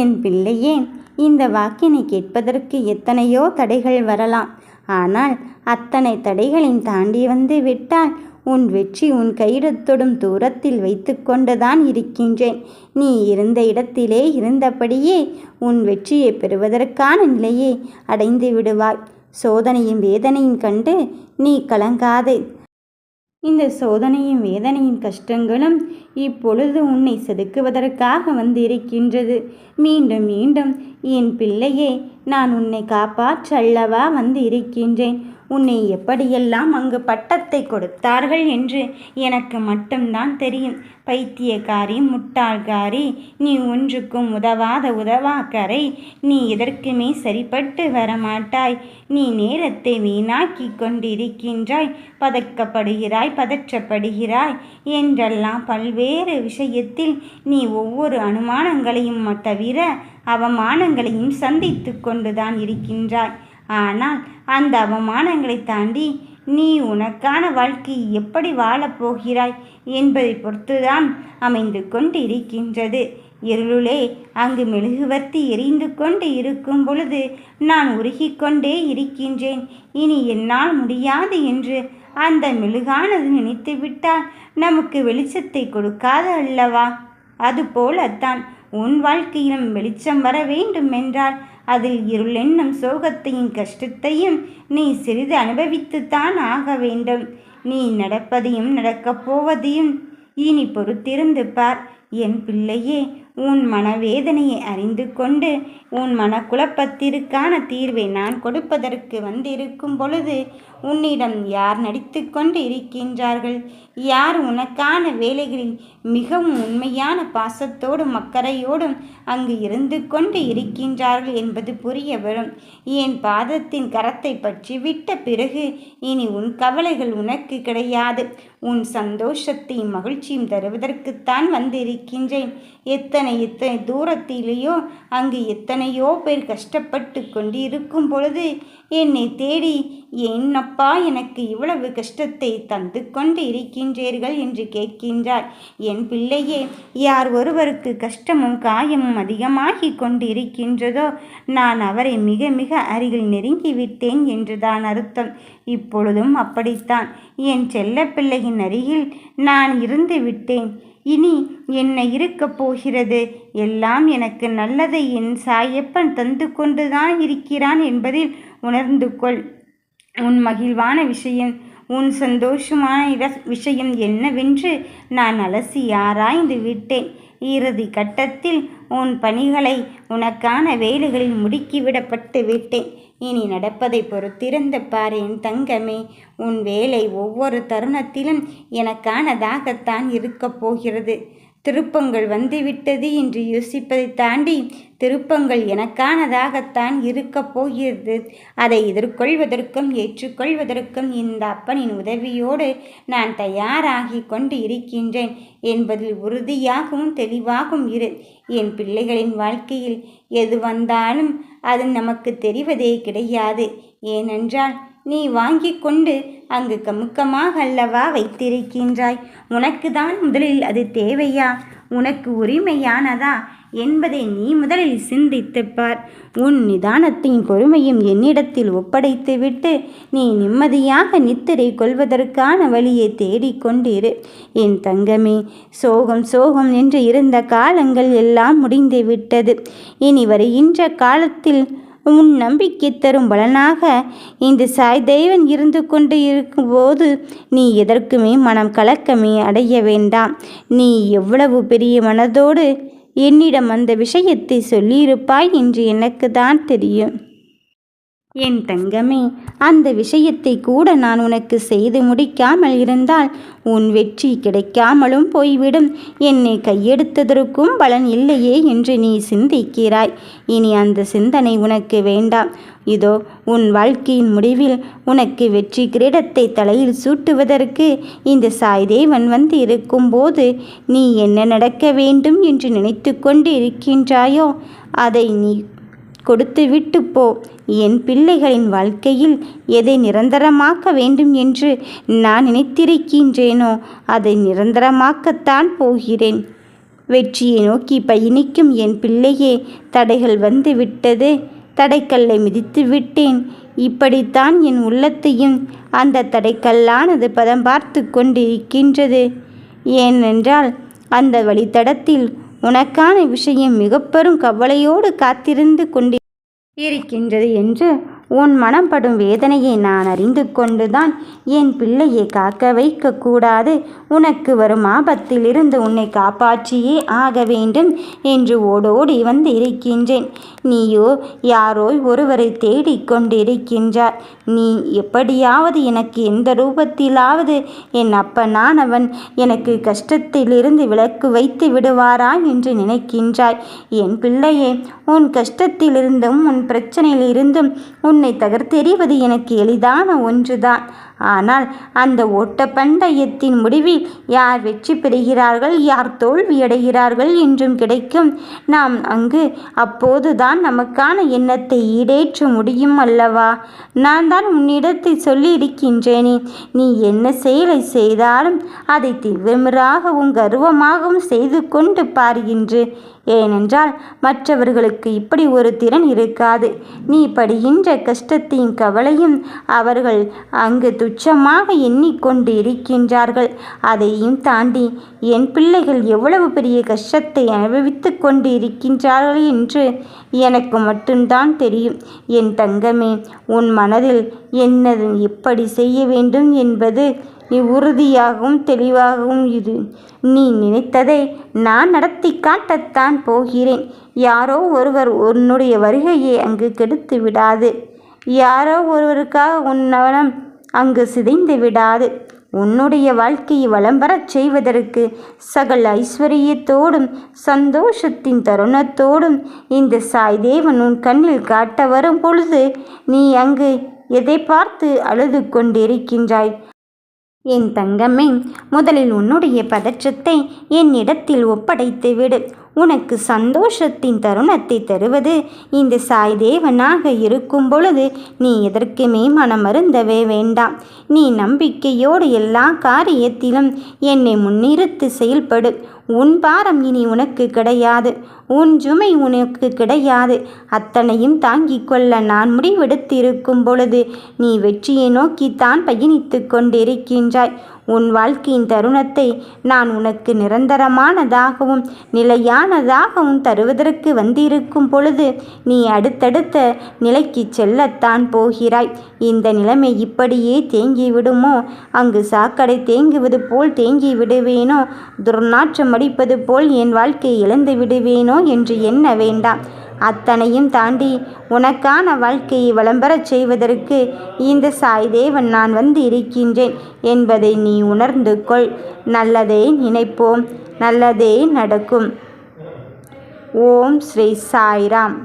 என் பிள்ளையே இந்த வாக்கினை கேட்பதற்கு எத்தனையோ தடைகள் வரலாம். ஆனால் அத்தனை தடைகளையும் தாண்டி வந்து விட்டால் உன் வெற்றி உன் கையிடத்தொடும் தூரத்தில் வைத்து கொண்டுதான் இருக்கின்றேன். நீ இருந்த இடத்திலே இருந்தபடியே உன் வெற்றியை பெறுவதற்கான நிலையை அடைந்து விடுவாய். சோதனையும் வேதனையும் கண்டு நீ கலங்காதே. இந்த சோதனையும் வேதனையும் கஷ்டங்களும் இப்பொழுது உன்னை செதுக்குவதற்காக வந்திருக்கின்றது. மீண்டும் மீண்டும் என் பிள்ளையே நான் உன்னை காப்பாற்றல்லவா வந்து இருக்கின்றேன் உன்னை எப்படியெல்லாம் அங்கு பட்டத்தை கொடுத்தார்கள் என்று எனக்கு மட்டும்தான் தெரியும். பைத்தியக்காரி முட்டாள்காரி நீ ஒன்றுக்கும் உதவாத உதவாக்கரை நீ எதற்குமே சரிப்பட்டு வரமாட்டாய். நீ நேரத்தை வீணாக்கி கொண்டிருக்கின்றாய். பதக்கப்படுகிறாய் பதற்றப்படுகிறாய் என்றெல்லாம் பல்வேறு விஷயத்தில் நீ ஒவ்வொரு அனுமானங்களையும் தவிர அவமானங்களையும் சந்தித்து கொண்டுதான் இருக்கின்றாய். ஆனால் அந்த அவமானங்களை தாண்டி நீ உனக்கான வாழ்க்கையை எப்படி வாழப்போகிறாய் என்பதை பொறுத்துதான் அமைந்து கொண்டு இருக்கின்றது இருளுளே அங்கு மெழுகுவர்த்தி எரிந்து கொண்டு இருக்கும் பொழுது நான் உருகிக்கொண்டே இருக்கின்றேன். இனி என்னால் முடியாது என்று அந்த மெழுகானது நினைத்துவிட்டால் நமக்கு வெளிச்சத்தை கொடுக்காது அல்லவா? அதுபோலத்தான் உன் வாழ்க்கையிலும் வெளிச்சம் வர வேண்டும் என்றால் அதில் இருளென்னும் சோகத்தையும் கஷ்டத்தையும் நீ சிறிது அனுபவித்துத்தான் ஆக வேண்டும். நீ நடப்பதையும் நடக்கப் போவதையும் இனி பொறுத்திருந்து பார். என் பிள்ளையே உன் மனவேதனையை அறிந்து கொண்டு உன் மனக்குழப்பத்திற்கான தீர்வை நான் கொடுப்பதற்கு வந்திருக்கும் பொழுது உன்னிடம் யார் நடித்து கொண்டு இருக்கின்றார்கள்? யார் உனக்கான வேலைகளில் மிகவும் உண்மையான பாசத்தோடும் அக்கறையோடும் அங்கு இருந்து கொண்டு இருக்கின்றார்கள் என்பது புரிய வரும். என் பாதத்தின் கரத்தை பற்றி விட்ட பிறகு இனி உன் கவலைகள் உனக்கு கிடையாது. உன் சந்தோஷத்தையும் மகிழ்ச்சியும் தருவதற்குத்தான் வந்திருக்கின்றேன். எத்தனை எத்தனை தூரத்திலேயோ அங்கு எத்தனையோ பேர் கஷ்டப்பட்டு கொண்டிருக்கும் பொழுது என்னை தேடி என்னப்பா எனக்கு இவ்வளவு கஷ்டத்தை தந்து கொண்டு இருக்கின்றீர்கள் என்று கேட்கின்றார். என் பிள்ளையே யார் ஒருவருக்கு கஷ்டமும் காயமும் அதிகமாகி கொண்டு இருக்கின்றதோ நான் அவரை மிக மிக அருகில் நெருங்கிவிட்டேன் என்றுதான் அர்த்தம். இப்பொழுதும் அப்படித்தான். என் செல்ல பிள்ளையின் அருகில் நான் இருந்து விட்டேன். இனி என்ன இருக்கப் போகிறது? எல்லாம் எனக்கு நல்லதை என் சாயப்பன் தந்து கொண்டுதான் இருக்கிறான் என்பதில் உணர்ந்து கொள். உன் மகிழ்வான விஷயம் உன் சந்தோஷமான விஷயம் என்னவென்று நான் அலசி ஆராய்ந்து விட்டேன். இறுதி கட்டத்தில் உன் பணிகளை உனக்கான வேலைகளில் முடுக்கிவிடப்பட்டு விட்டேன். இனி நடப்பதை பொறுத்திருந்த பாரு என் தங்கமே உன் வேலை ஒவ்வொரு தருணத்திலும் எனக்கானதாகத்தான் இருக்கப் போகிறது. திருப்பங்கள் வந்துவிட்டது என்று யோசிப்பதை தாண்டி திருப்பங்கள் எனக்கானதாகத்தான் இருக்கப் போகிறது. அதை எதிர்கொள்வதற்கும் ஏற்றுக்கொள்வதற்கும் இந்த அப்பனின் உதவியோடு நான் தயாராகி கொண்டு இருக்கின்றேன் என்பதில் உறுதியாகவும் தெளிவாகவும் இரு. என் பிள்ளைகளின் வாழ்க்கையில் எது வந்தாலும் அது நமக்கு தெரிவதே கிடையாது. ஏனென்றால் நீ வாங்கி கொண்டு அங்கு கமுக்கமாக அல்லவா வைத்திருக்கின்றாய்? உனக்கு தான் முதலில் அது தேவையா? உனக்கு உரிமையானதா என்பதை நீ முதலில் சிந்தித்துப்பார். உன் நிதானத்தையும் பொறுமையும் என்னிடத்தில் ஒப்படைத்துவிட்டு நீ நிம்மதியாக நித்திரை கொள்வதற்கான வழியை தேடிக்கொண்டிரு என் தங்கமே சோகம் சோகம் என்று இருந்த காலங்கள் எல்லாம் முடிந்து விட்டது இனி வருகின்ற காலத்தில் உன் நம்பிக்கை தரும் பலனாக இந்த சாய் தெய்வன் இருந்து கொண்டு இருக்கும்போது நீ எதற்குமே மனம் கலக்கமே அடைய வேண்டாம். நீ எவ்வளவு பெரிய மனதோடு என்னிடம் அந்த விஷயத்தை சொல்லியிருப்பாய் என்று எனக்கு தான் தெரியும். என் தங்கமே அந்த விஷயத்தை கூட நான் உனக்கு செய்து முடிக்காமல் இருந்தால் உன் வெற்றி கிடைக்காமலும் போய்விடும். என்னை கையெடுத்ததற்கும் பலன் இல்லையே என்று நீ சிந்திக்கிறாய். இனி அந்த சிந்தனை உனக்கு வேண்டாம். இதோ உன் வாழ்க்கையின் முடிவில் உனக்கு வெற்றி கிரீடத்தை தலையில் சூட்டுவதற்கு இந்த சாய்தேவன் வந்து இருக்கும்போது நீ என்ன நடக்க வேண்டும் என்று நினைத்து கொண்டு இருக்கின்றாயோ அதை நீ கொடுத்து விட்டு போ என் பிள்ளைகளின் வாழ்க்கையில் எதை நிரந்தரமாக்க வேண்டும் என்று நான் நினைத்திருக்கின்றேனோ அதை நிரந்தரமாக்கத்தான் போகிறேன். வெற்றியை நோக்கி பயணிக்கும் என் பிள்ளையே தடைகள் வந்து விட்டது தடைக்கல்லை மிதித்து விட்டேன். இப்படித்தான் என் உள்ளத்தையும் அந்த தடைக்கல்லானது பதம் பார்த்து கொண்டிருக்கின்றது. ஏனென்றால் அந்த வழித்தடத்தில் உனக்கான விஷயம் மிக பெரும் கவலையோடு காத்திருந்து கொண்டு இருக்கின்றது என்று உன் மனம் படும் வேதனையை நான் அறிந்து கொண்டுதான் என் பிள்ளையை காக்க வைக்கக்கூடாது. உனக்கு வரும் ஆபத்திலிருந்து உன்னை காப்பாற்றியே ஆக வேண்டும் என்று ஓடோடி வந்து இருக்கின்றேன் நீயோ யாரோ ஒருவரை தேடிக்கொண்டிருக்கின்றார் நீ எப்படியாவது எனக்கு எந்த ரூபத்திலாவது என் அப்பனானவன் எனக்கு கஷ்டத்திலிருந்து விலக்கு வைத்து விடுவாரா என்று நினைக்கின்றாய். என் பிள்ளையே உன் கஷ்டத்திலிருந்தும் உன் பிரச்சனையிலிருந்தும் உன் உன்னை தகர்த்தெறிவது எனக்கு எளிதான ஒன்றுதான். ஆனால் அந்த ஓட்டப்பந்தயத்தின் முடிவில் யார் வெற்றி பெறுகிறார்கள் யார் தோல்வியடைகிறார்கள் என்றும் கிடைக்கும். நாம் அங்கு அப்போதுதான் நமக்கான எண்ணத்தை ஈடேற்ற முடியும் அல்லவா? நான் தான் உன்னிடத்தை சொல்லியிருக்கின்றேனே. நீ என்ன செயலை செய்தாலும் அதை திவ்யமிராகவும் கர்வமாகவும் செய்து கொண்டு பாருகின்று ஏனென்றால் மற்றவர்களுக்கு இப்படி ஒரு திறன் இருக்காது. நீ படுகின்ற கஷ்டத்தையும் கவலையும் அவர்கள் அங்கு துச்சமாக எண்ணிக்கொண்டு இருக்கின்றார்கள். அதையும் தாண்டி என் பிள்ளைகள் எவ்வளவு பெரிய கஷ்டத்தை அனுபவித்து கொண்டு இருக்கின்றார்கள் என்று எனக்கு மட்டும்தான் தெரியும். என் தங்கமே உன் மனதில் என்னது எப்படி செய்ய வேண்டும் என்பது நீ உறுதியாகவும் தெளிவாகவும் இரு. நீ நினைத்ததை நான் நடத்தி காட்டத்தான் போகிறேன். யாரோ ஒருவர் உன்னுடைய வருகையை அங்கு கெடுத்து விடாது. யாரோ ஒருவருக்காக உன் நவனம் அங்கு சிதைந்து விடாது. உன்னுடைய வாழ்க்கையை வளம்பரச் செய்வதற்கு சகல ஐஸ்வர்யத்தோடும் சந்தோஷத்தின் தருணத்தோடும் இந்த சாய்தேவன் உன் கண்ணில் காட்ட வரும் பொழுது நீ அங்கு எதை பார்த்து அழுது கொண்டிருக்கின்றாய்? என் தங்கமே முதலில் உன்னுடைய பதற்றத்தை என்னிடத்தில் ஒப்படைத்து விடு உனக்கு சந்தோஷத்தின் தருணத்தை தருவது இந்த சாய் தேவனாக இருக்கும் பொழுது நீ எதற்குமே மனமருந்தவே வேண்டாம். நீ நம்பிக்கையோடு எல்லா காரியத்திலும் என்னை முன்னிறுத்து செயல்படு. உன் பாரம் இனி உனக்கு கிடையாது. உன் சுமை உனக்கு கிடையாது. அத்தனையும் தாங்கிக் கொள்ள நான் முடிவெடுத்திருக்கும் பொழுது நீ வெற்றியை நோக்கித்தான் பயணித்து கொண்டிருக்கின்றாய். உன் வாழ்க்கையின் தருணத்தை நான் உனக்கு நிரந்தரமானதாகவும் நிலையானதாகவும் தருவதற்கு வந்திருக்கும் பொழுது நீ அடுத்தடுத்த நிலைக்கு செல்லத்தான் போகிறாய். இந்த நிலைமை இப்படியே தேங்கி விடுமோ அங்கு சாக்கடை தேங்குவது போல் தேங்கி விடுவேனோ துர்நாற்றம் அடிப்பது போல் என் வாழ்க்கையை இழந்து விடுவேனோ? என்று எண்ண வேண்டாம். அத்தனையும் தாண்டி உனக்கான வாழ்க்கையை விளம்பரச் செய்வதற்கு இந்த சாய் தேவன் நான் வந்து இருக்கின்றேன் என்பதை நீ உணர்ந்து கொள். நல்லதே நினைப்போம். நல்லதே நடக்கும். ஓம் ஸ்ரீ சாய்ராம்.